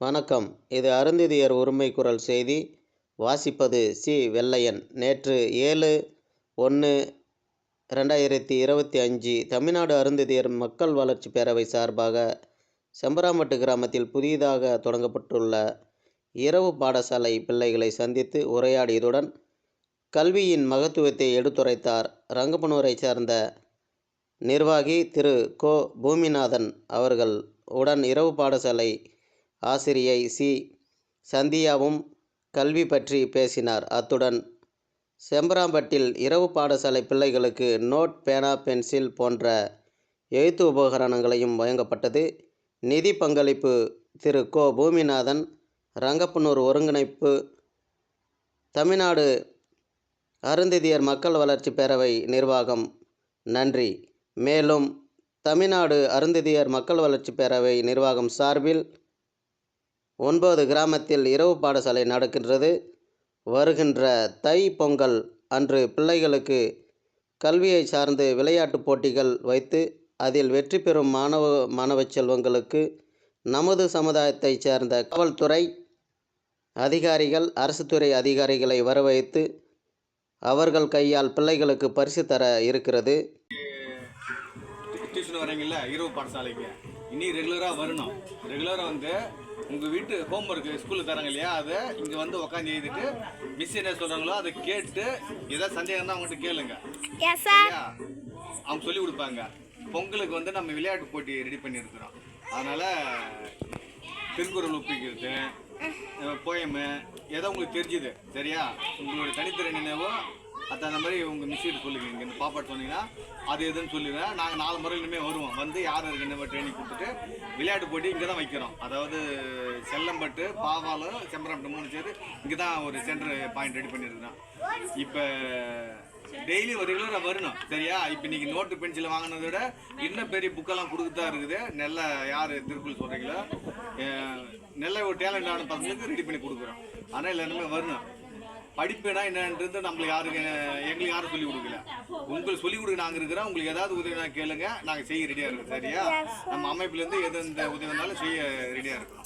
வணக்கம். இது அருந்திதியர் உரிமை குரல் செய்தி. வாசிப்பது சி. வெள்ளையன். நேற்று ஏழு ஒன்று ரெண்டாயிரத்தி இருபத்தி அஞ்சு தமிழ்நாடு அருந்ததியர் மக்கள் வளர்ச்சி பேரவை சார்பாக செம்பராம்பட்டு கிராமத்தில் புதிதாக தொடங்கப்பட்டுள்ள இரவு பாடசாலை பிள்ளைகளை சந்தித்து உரையாடியதுடன் கல்வியின் மகத்துவத்தை எடுத்துரைத்தார். ரங்கப்பனூரைச் சேர்ந்த நிர்வாகி திரு கோ. பூமிநாதன் அவர்கள் உடன் இரவு பாடசாலை ஆசிரியை சி. சந்தியாவும் கல்வி பற்றி பேசினார். அத்துடன் செம்பராம்பட்டில் இரவு பாடசாலை பிள்ளைகளுக்கு நோட் பேனா பென்சில் போன்ற எழுத்து உபகரணங்களையும் வழங்கப்பட்டது. நிதி பங்களிப்பு திரு. கோ. பூமிநாதன் ரங்கப்பனூர் ஒருங்கிணைப்பு தமிழ்நாடு அருந்ததியர் மக்கள் வளர்ச்சி பேரவை நிர்வாகம். நன்றி. மேலும் தமிழ்நாடு அருந்ததியர் மக்கள் வளர்ச்சி பேரவை நிர்வாகம் சார்பில் ஒன்பது கிராமத்தில் இரவு பாடசாலை நடக்கின்றது. வருகின்ற தை பொங்கல் அன்று பிள்ளைகளுக்கு கல்வியை சார்ந்து விளையாட்டுப் போட்டிகள் வைத்து அதில் வெற்றி பெறும் மாணவ மாணவ செல்வங்களுக்கு நமது சமுதாயத்தைச் சேர்ந்த காவல்துறை அதிகாரிகள் அரசு துறை அதிகாரிகளை வரவழைத்து அவர்கள் கையால் பிள்ளைகளுக்கு பரிசு தர இருக்கிறது. டியூஷன் வரீங்கல்ல இரவு பாடசாலைக்கு. இனி ரெகுலராக வரணும். ரெகுலராக வந்து உங்கள் வீட்டு ஹோம்ஒர்க் ஸ்கூலில் தராங்க இல்லையா? அதை இங்கே வந்து உட்காந்து எழுதிட்டு மிஸ் என்ன சொல்கிறாங்களோ அதை கேட்டு ஏதாவது சந்தேகம் தான் அவங்ககிட்ட கேளுங்க. அவங்க சொல்லி கொடுப்பாங்க. பொங்கலுக்கு வந்து நம்ம விளையாட்டு போட்டி ரெடி பண்ணியிருக்கிறோம். அதனால் திருக்குறள் ஒப்பிக்கிறது போயமு. ஏதோ உங்களுக்கு தெரிஞ்சுது சரியா? உங்களோட தனித்திறன் நினைவோ அது அந்த மாதிரி உங்கள் மிஸ்ஸிட்டு சொல்லுங்க. இங்கே இந்த பாப்பாட்டு சொன்னீங்கன்னா அது எதுன்னு சொல்லுவேன். நாங்கள் நாலு முறை இனிமேல் வருவோம். வந்து யார் இருக்கு என்ன ட்ரைனிங் கொடுத்துட்டு விளையாட்டு போட்டி இங்கே தான் வைக்கிறோம். அதாவது செல்லம்பட்டு பாவாலும் செம்பரம்பட்டு மூணு சேர் இங்கே தான் ஒரு சென்டர் பாயிண்ட் ரெடி பண்ணியிருக்கிறோம். இப்போ டெய்லி ஒரு ரெகுலராக வரணும். சரியா? இப்போ இன்னைக்கு நோட்டு பென்சில் வாங்கினதை விட இன்னும் பெரிய புக்கெல்லாம் கொடுத்துட்டு தான் இருக்குது. நல்ல யார் திருக்குறள் சொல்கிறீங்களோ நல்ல ஒரு டேலண்டான பசங்களுக்கு ரெடி பண்ணி கொடுக்குறோம். ஆனால் எல்லாருமே வரணும். படிப்புனா என்னன்றது நம்மளுக்கு யாருக்கு எங்களுக்கு யாரும் சொல்லி கொடுக்கல. உங்களுக்கு சொல்லிக் கொடுக்க நாங்கள் இருக்கிறோம். உங்களுக்கு ஏதாவது உதவினா கேளுங்க. நாங்கள் செய்ய ரெடியாக இருக்கோம். சரியா? நம்ம அமைப்புலேருந்து எது எந்த உதவி செய்ய ரெடியாக இருக்கோம்.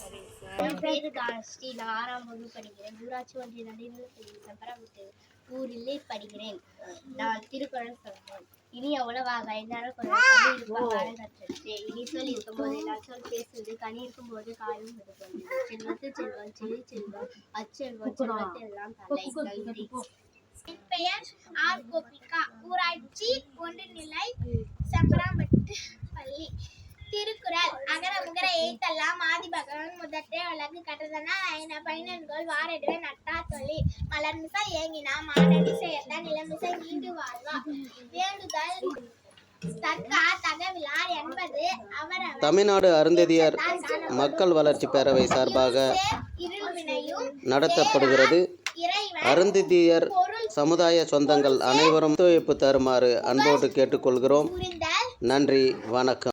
என் பேரு காஸ்டி நான் ஆறாம் வகுப்பு படிக்கிறேன். ஊராட்சி ஒன்றிய நடுநிலைப்பள்ளி செம்பராம்பட்டு ஊரிலே படிக்கிறேன். நான் திருக்குறள் சொல்றேன். இனி அவ்வளவாக கற்றது இனி சொல் இருக்கும்போது நான் சொல் பேசுவது கனி இருக்கும்போது காலம் எடுப்பது செல்வத்து செல்வம் சிறு செல்வம் அச்செல்வம் செல்வத்தை எல்லாம் தலை நன்றி பெயர் ஆர் கோபிகா. ஊராட்சி ஒன்றுநிலை செம்பராம்பட்டு பள்ளி திருக்குறள் எழுத்தெல்லாம் ஆதி பகவான் முதற்றே உலகு கட்டதனா ஐன பைனன்கோள் வாரடுவே நட்டா சொல்லி மலர்மிசை ஏங்கினா மாடடி சேர்ந்த நிலமிசை நீண்டு வாழ்வா. வேண்டுதல் தமிழ்நாடு அருந்ததியர் மக்கள் வளர்ச்சி பேரவை சார்பாக நடத்தப்படுகிறது. அருந்ததியர் சமுதாய சொந்தங்கள் அனைவரும் ஒத்துழைப்பு தருமாறு அன்போடு கேட்டுக்கொள்கிறோம். நன்றி வணக்கம்.